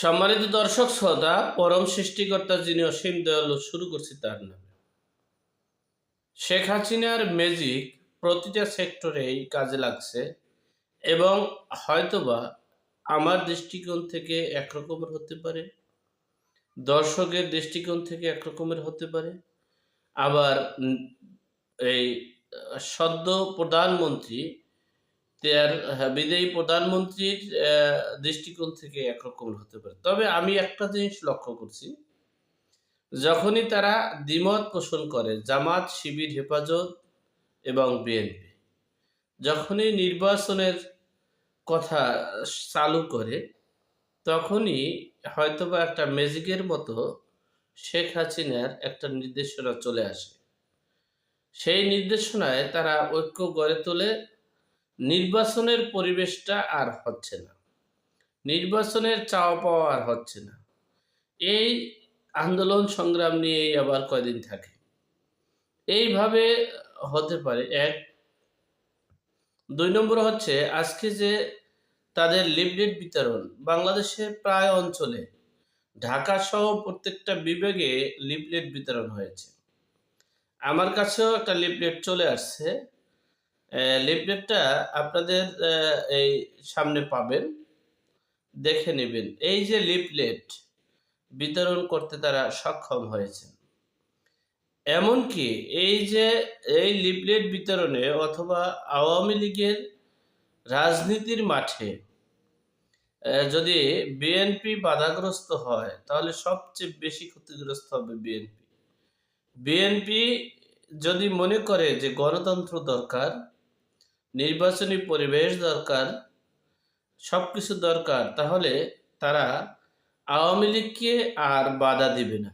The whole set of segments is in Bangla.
সম্মানিত দর্শক শ্রোতা, পরম সৃষ্টিকর্তা যিনি অসীম দয়ালু শুরু করছি তার নামে। শেখ হাসিনার ম্যাজিক প্রতিটা সেক্টরেই কাজে লাগছে এবং হয়তোবা আমার দৃষ্টিকোণ থেকে একরকমের হতে পারে, দর্শকের দৃষ্টিকোণ থেকে একরকমের হতে পারে। আবার এই সদ্য প্রধানমন্ত্রী তার বিদায়ী প্রধানমন্ত্রীর দৃষ্টিকোণ থেকে একরকম হতে পারে। তবে আমি একটা জিনিস লক্ষ্য করছি, যখনই তারা দ্বিমত পোষণ করে, জামাত, শিবির, হেফাজত এবং বিএনপি, যখনই নির্বাচনের কথা চালু করে, তখনই হয়তোবা একটা ম্যাজিকের মতো শেখ হাসিনার একটা নির্দেশনা চলে আসে। সেই নির্দেশনায় তারা ঐক্য গড়ে তোলে নির্বাচনের পরিবেশটা আর হচ্ছে না। নির্বাচনের চাওয়া পাওয়া আর হচ্ছে না। এই আন্দোলন সংগ্রাম নিয়েই আবার কয়দিন থাকে। এইভাবে হতে পারে। এক, দুই নম্বর হচ্ছে আজকে যে তাদের লিফলেট বিতরণ বাংলাদেশের প্রায় অঞ্চলে, ঢাকা সহ প্রত্যেকটা বিভাগে লিফলেট বিতরণ হয়েছে। আমার কাছেও একটা লিফলেট চলে আসছে। লিফলেটটা আপনাদের এই সামনে পাবেন। দেখে নেবেন। এই যে লিফলেট বিতরণ করতে তারা সক্ষম হয়েছেন। এমনকি এই যে, এই লিফলেট বিতরণে অথবা আওয়ামী লীগের রাজনীতির মাঠে যদি বিএনপি বাধাগ্রস্ত হয়, তাহলে সবচেয়ে বেশি ক্ষতিগ্রস্ত হবে বিএনপি বিএনপি যদি মনে করে যে গণতন্ত্র দরকার নির্বাচনী পরিবেশ দরকার সব কিছু দরকার, তাহলে তারা আওয়ামী লীগকে আর বাধা দিবে না।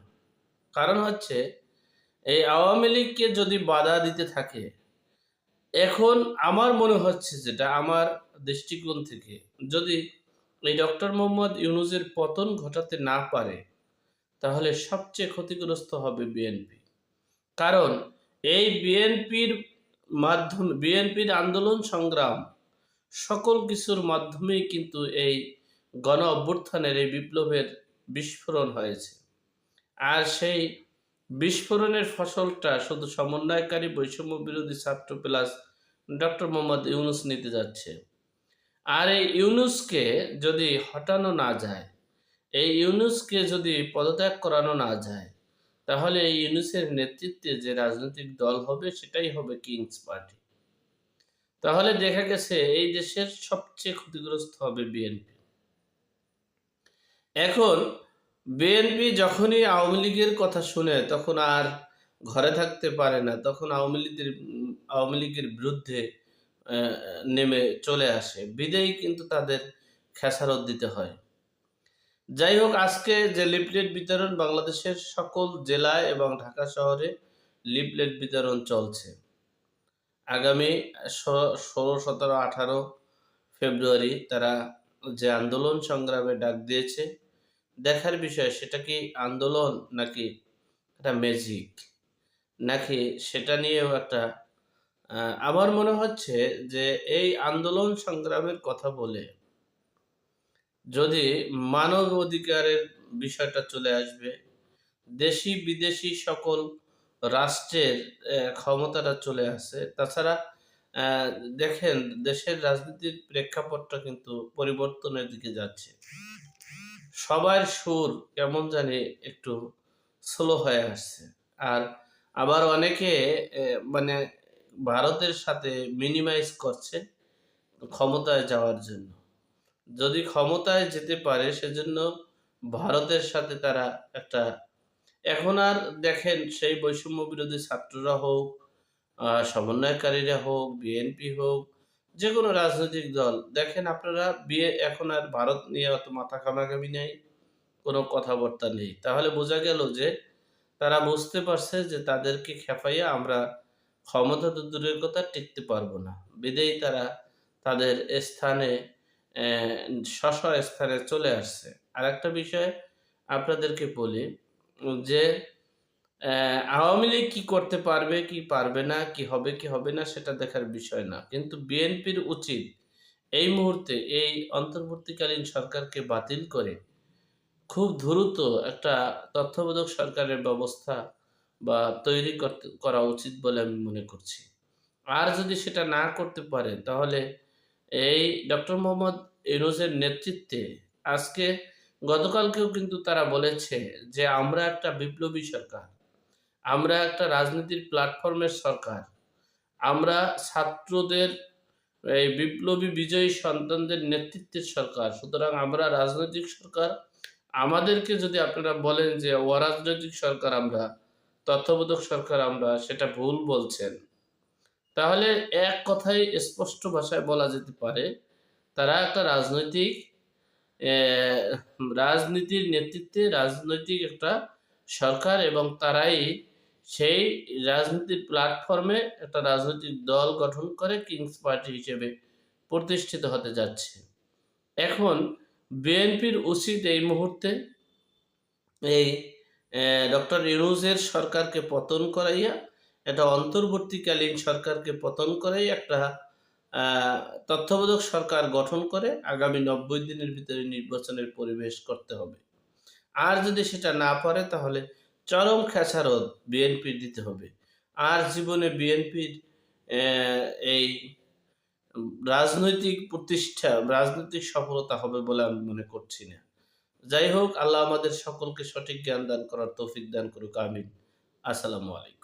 কারণ হচ্ছে, এই আওয়ামী লীগকে যদি বাধা দিতে থাকে, এখন আমার মনে হচ্ছে যেটা, আমার দৃষ্টিকোণ থেকে, যদি এই ডক্টর মোহাম্মদ ইউনুজের পতন ঘটাতে না পারে, তাহলে সবচেয়ে ক্ষতিগ্রস্ত হবে বিএনপি। কারণ এই বিএনপির মাধ্যমে, বিএনপির আন্দোলন সংগ্রাম। সকল কিছুর মাধ্যমেই কিন্তু এই গণ অভ্যুত্থানের এই বিপ্লবের বিস্ফোরণ হয়েছে। আর সেই বিস্ফোরণের ফসলটা শুধু সমন্বয়কারী বৈষম্য বিরোধী ছাত্র প্লাস ডক্টর মোহাম্মদ ইউনুস নিতে যাচ্ছে। আর এই ইউনুসকে যদি হটানো না যায়, এই ইউনুসকে যদি পদত্যাগ করানো না যায় তাহলে ইউনুসের নেতৃত্বে যে রাজনৈতিক দল হবে, সেটাই হবে কিংস পার্টি। তাহলে দেখা গেছে এই দেশের সবচেয়ে ক্ষতিগ্রস্ত হবে বিএনপি। এখন বিএনপি যখনই আওয়ামী লীগের কথা শুনে, তখন আর ঘরে থাকতে পারে না। তখন আওয়ামী লীগের আওয়ামী লীগের বিরুদ্ধে নেমে চলে আসে। বিদেয়ী কিন্তু তাদের খেসারত দিতে হয়। যাই হোক আজকে যে লিফলেট বিতরণ বাংলাদেশের সকল জেলায় এবং ঢাকা শহরে লিফলেট বিতরণ চলছে। আগামী ষোলো সতেরো, আঠারো ফেব্রুয়ারি তারা যে আন্দোলন সংগ্রামে ডাক দিয়েছে, দেখার বিষয় সেটা কি আন্দোলন নাকি একটা ম্যাজিক নাকি সেটা নিয়েও একটা আমার মনে হচ্ছে যে এই আন্দোলন সংগ্রামের কথা বলে যদি মানব অধিকারের বিষয়টা চলে আসবে, দেশি বিদেশি সকল রাষ্ট্রের ক্ষমতাটা চলে আসে। তাছাড়া দেখেন, দেশের রাজনীতির প্রেক্ষাপটটা কিন্তু পরিবর্তনের দিকে যাচ্ছে। সবার সুর কেমন জানি একটু স্লো হয়ে আসছে। আর আবার অনেকে মানে ভারতের সাথে মিনিমাইজ করছে ক্ষমতায় যাওয়ার জন্য। যদি ক্ষমতায় যেতে পারে, সেজন্য ভারতের সাথে তারা একটা, এখন আর দেখেন সেই বৈষম্য বিরোধী ছাত্ররা হোক সমন্বয়কারীরা হোক, বিএনপি হোক যে কোনো রাজনৈতিক দল, দেখেন আপনারা বিয়ে, এখন আর ভারত নিয়ে অত মাথা কামাকামি নেই, কোনো কথাবার্তা নেই। তাহলে বোঝা গেল যে তারা বুঝতে পারছে যে তাদেরকে খেপাইয়া আমরা ক্ষমতা দূরের কথা টিকতে পারব না। বিদেয়ী তারা তাদের স্থানে স্ব স্থানে চলে আসছে। আর একটা বিষয় আপনাদেরকে বলি যে আওয়ামী লীগ কি করতে পারবে, কি পারবে না, কি হবে কি হবে না, সেটা দেখার বিষয় না। কিন্তু বিএনপির উচিত এই মুহূর্তে এই অন্তর্বর্তীকালীন সরকারকে বাতিল করে খুব দ্রুত একটা তথ্যবোধক সরকারের ব্যবস্থা বা তৈরি করতে, করা উচিত বলে আমি মনে করছি। আর যদি সেটা না করতে পারে, তাহলে এই ডক্টর মোহাম্মদ ইউনুসের নেতৃত্বে আজকে গতকালকেও কিন্তু তারা বলেছে যে আমরা একটা বিপ্লবী সরকার, আমরা একটা রাজনীতির প্ল্যাটফর্মের সরকার, আমরা ছাত্রদের এই বিপ্লবী বিজয়ী সন্তানদের নেতৃত্বের সরকার। সুতরাং আমরা রাজনৈতিক সরকার, আমাদেরকে যদি আপনারা বলেন যে অরাজনৈতিক সরকার আমরা তত্ত্বাবধায়ক সরকার আমরা, সেটা ভুল বলছেন। তাহলে এক কথায় স্পষ্ট ভাষায় বলা যেতে পারে, তারা একটা রাজনৈতিক রাজনীতির নেতৃত্বে রাজনৈতিক একটা সরকার এবং তারাই সেই রাজনীতির প্ল্যাটফর্মে একটা রাজনৈতিক দল গঠন করে কিংস পার্টি হিসেবে প্রতিষ্ঠিত হতে যাচ্ছে। এখন বিএনপির উচিত এই মুহূর্তে এই ডক্টর ইউনুসের সরকারকে পতন করাইয়া একটা অন্তর্বর্তীকালীন সরকারকে পতন করাই একটা তত্ত্বাবধায়ক সরকার গঠন করে আগামী নব্বই দিনের ভিতরে নির্বাচনের পরিবেশ করতে হবে। আর যদি সেটা না পারে তাহলে চরম খেসারত বিএনপির দিতে হবে। আর জীবনে বিএনপির এই রাজনৈতিক প্রতিষ্ঠা, রাজনৈতিক সফলতা হবে বলে আমি মনে করছি না। যাই হোক, আল্লাহ আমাদের সকলকে সঠিক জ্ঞান দান করার তৌফিক দান করুক, আমিন। আসসালামু আলাইকুম।